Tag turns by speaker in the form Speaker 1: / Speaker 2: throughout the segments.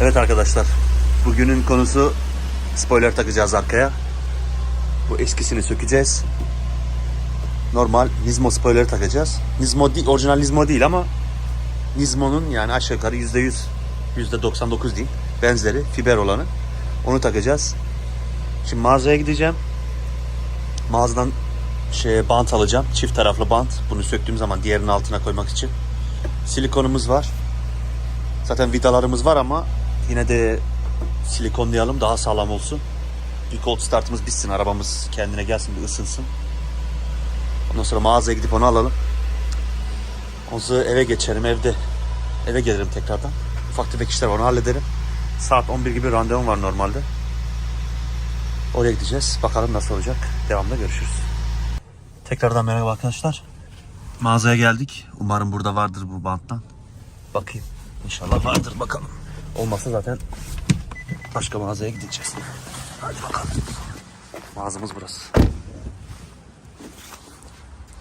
Speaker 1: Evet arkadaşlar. Bugünün konusu spoiler takacağız arkaya. Bu eskisini sökeceğiz. Normal Nismo spoiler takacağız. Nismo değil, orijinal Nismo değil ama Nismo'nun yani aşağı yukarı %100, %99 değil. Benzeri, fiber olanı. Onu takacağız. Şimdi mağazaya gideceğim. Mağazadan şey bant alacağım. Çift taraflı bant. Bunu söktüğüm zaman diğerinin altına koymak için. Silikonumuz var. Zaten vidalarımız var ama yine de silikonlayalım daha sağlam olsun. Bir cold startımız bitsin, arabamız kendine gelsin, bir ısınsın. Ondan sonra mağazaya gidip onu alalım. Ondan sonra eve geçerim, evde eve gelirim tekrardan. Ufak tefek işler var, onu hallederim. Saat 11 gibi randevum var normalde. Oraya gideceğiz. Bakalım nasıl olacak. Devamında görüşürüz. Tekrardan merhaba arkadaşlar. Mağazaya geldik. Umarım burada vardır bu banttan. Bakayım. İnşallah vardır bakalım. Olmazsa zaten başka mağazaya gideceğiz. Hadi bakalım. Mağazamız burası.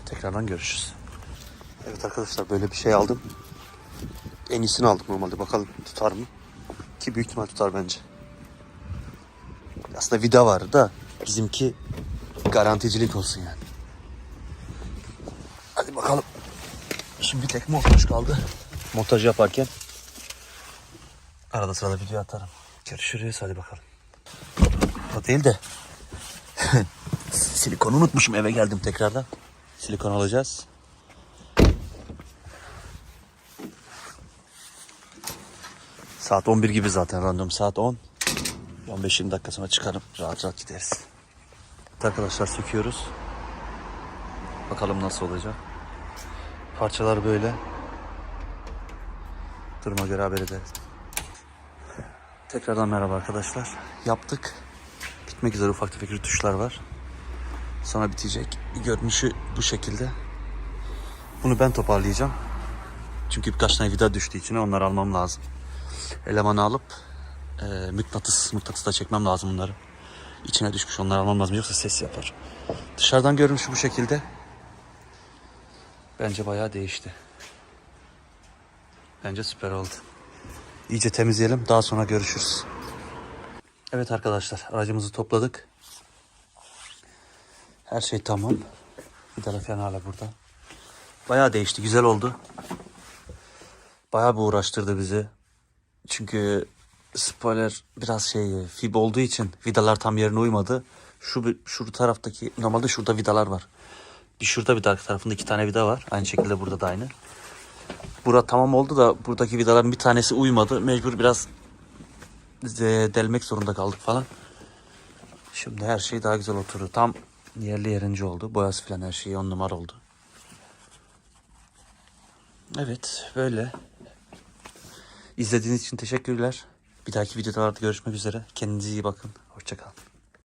Speaker 1: Tekrardan görüşürüz. Evet arkadaşlar böyle bir şey aldım. En iyisini aldım normalde. Bakalım tutar mı? Ki büyük ihtimal tutar bence. Aslında vida var da bizimki garanticilik olsun yani. Hadi bakalım. Şimdi tek montaj kaldı. Montaj yaparken arada sırada video atarım. Görüşürüz hadi bakalım. O değil de silikonu unutmuşum eve geldim tekrardan. Silikon alacağız. Saat 11 gibi zaten random saat 10. 15-20 dakika sonra çıkarım. Rahat rahat gideriz. Arkadaşlar söküyoruz. Bakalım nasıl olacak. Parçalar böyle. Duruma göre haber ederiz. Tekrardan merhaba arkadaşlar. Yaptık. Bitmek üzere ufak tefek rütuşlar var. Sonra bitecek. Görünüşü bu şekilde. Bunu ben toparlayacağım. Çünkü birkaç tane vida düştüğü için onları almam lazım. Elemanı alıp e, mıknatıs, mıknatısla çekmem lazım bunları. İçine düşmüş onları almam lazım yoksa ses yapar. Dışarıdan görünüşü bu şekilde. Bence bayağı değişti. Bence süper oldu. İyice temizleyelim. Daha sonra görüşürüz. Evet arkadaşlar aracımızı topladık. Her şey tamam. Vidala falan hala burada. Bayağı değişti. Güzel oldu. Bayağı bir uğraştırdı bizi. Çünkü spoiler biraz şey fib olduğu için vidalar tam yerine uymadı. Şu şu taraftaki normalde şurada vidalar var. Bir şurada bir arka tarafında iki tane vida var. Aynı şekilde burada da aynı. Bura tamam oldu da buradaki vidaların bir tanesi uymadı. Mecbur biraz de- delmek zorunda kaldık falan. Şimdi her şey daha güzel oturdu. Tam yerli yerince oldu. Boyası falan her şey on numara oldu. Evet böyle. İzlediğiniz için teşekkürler. Bir dahaki videolarda görüşmek üzere. Kendinize iyi bakın. Hoşçakalın.